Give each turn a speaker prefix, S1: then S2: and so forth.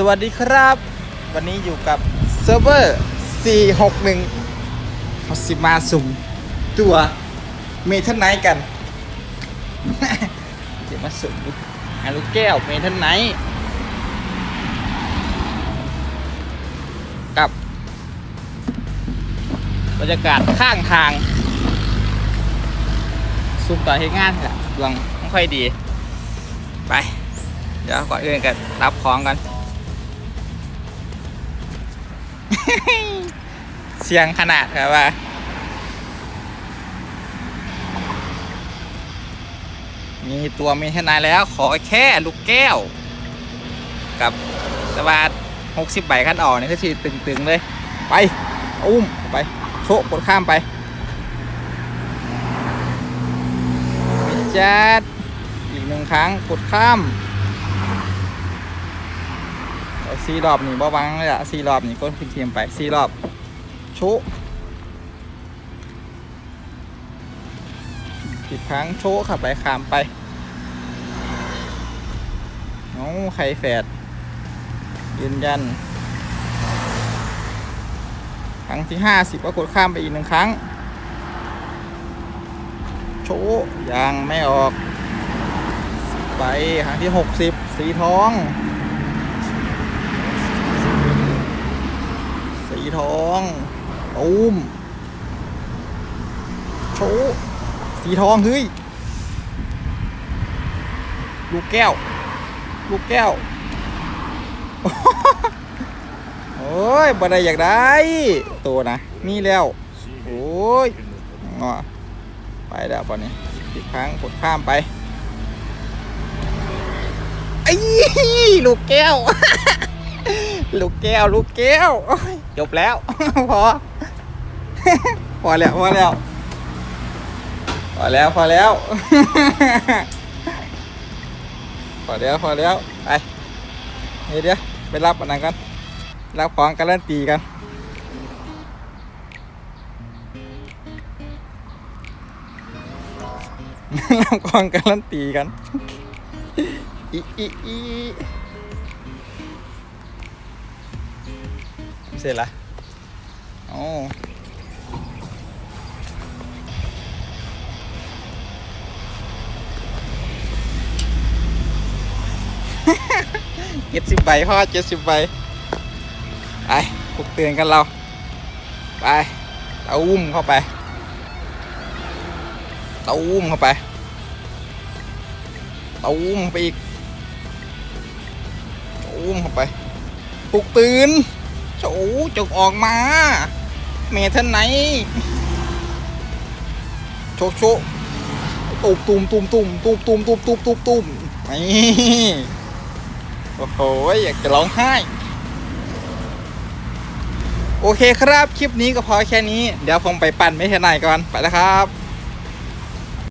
S1: สวัสดีครับ วันนี้อยู่กับเซิร์ฟเวอร์ 461เขาสิมาสุ่มตัวเมทัลไนท์กันเดี๋ยวมาสุ่มดูหาลูกแก้วเมทัลไนท์กับบรรยากาศข้างทาง สุ่มต่อให้งานค่ะดวงไม่ค่อยดี ไป เดี๋ยวก่อนอื่นกันรับของกัน เสียงขนาดครับว่ามีตัวมีทนายแล้วขอแค่ลูกแก้ว กับสวัสดหกสิบใบขั้นออกนี่ก็ชีตึงๆเลย ไป อุ้มไปโชะกดข้ามไปจัดอีกหนึ่งครั้งกดข้าม สี่รอบนี่บ่วังเลยอะสี่รอบนี่ก็ขึ้นเทียมไปสี่รอบ ชุอีกครั้งโชว์ขับไปขามไปน้องไข่แฝดยืนยัน ครั้งที่ห้าสิบก็กดข้ามไปอีกหนึ่งครั้ง โชว์ยังไม่ออก ไปครั้งที่หกสิบสีทอง สี ทองตูมโชสีทองเฮ้ย ลูกแก้ว ลูกแก้ว โอ้ยบ่ได้อยากได้ ตัวนะมีแล้ว โอ้ยงอไปแล้วปอนนี้อีกครั้งกดข้ามไปไอ้ลูกแก้ว ลูกแก้ว ลูกแก้ว โอ้ย จบแล้ว พอ พอแล้ว พอแล้ว พอแล้ว พอแล้ว พอแล้ว พอแล้ว ไปเดี๋ยวเดี๋ยวไปรับอันนั้นกัน รับของการันตีกันรับของการันตีกันอีอีอี เสร็จละโอ้เจ็ดสิบใบพ่อเจ็ดสิบใบไปปลุกเตือนกันเรา ไปเตาอุ้มเข้าไปเตาอุ้มเข้าไปเตาอุ้มไปอีกเตาอุ้มเข้าไปปลุกตื่น โฉจงออกมา เมทันไหน โชโชตุบตุ่มตุ่มตุ่มตุบตุมตุ่มตุ่มตุ่มตุ่มนี่โอ้โหอยากจะร้องไห้ โอเคครับ คลิปนี้ก็พอแค่นี้ เดี๋ยวผมไปปั่นเม่เท่าไหร่ก่อน ไปแล้วครับ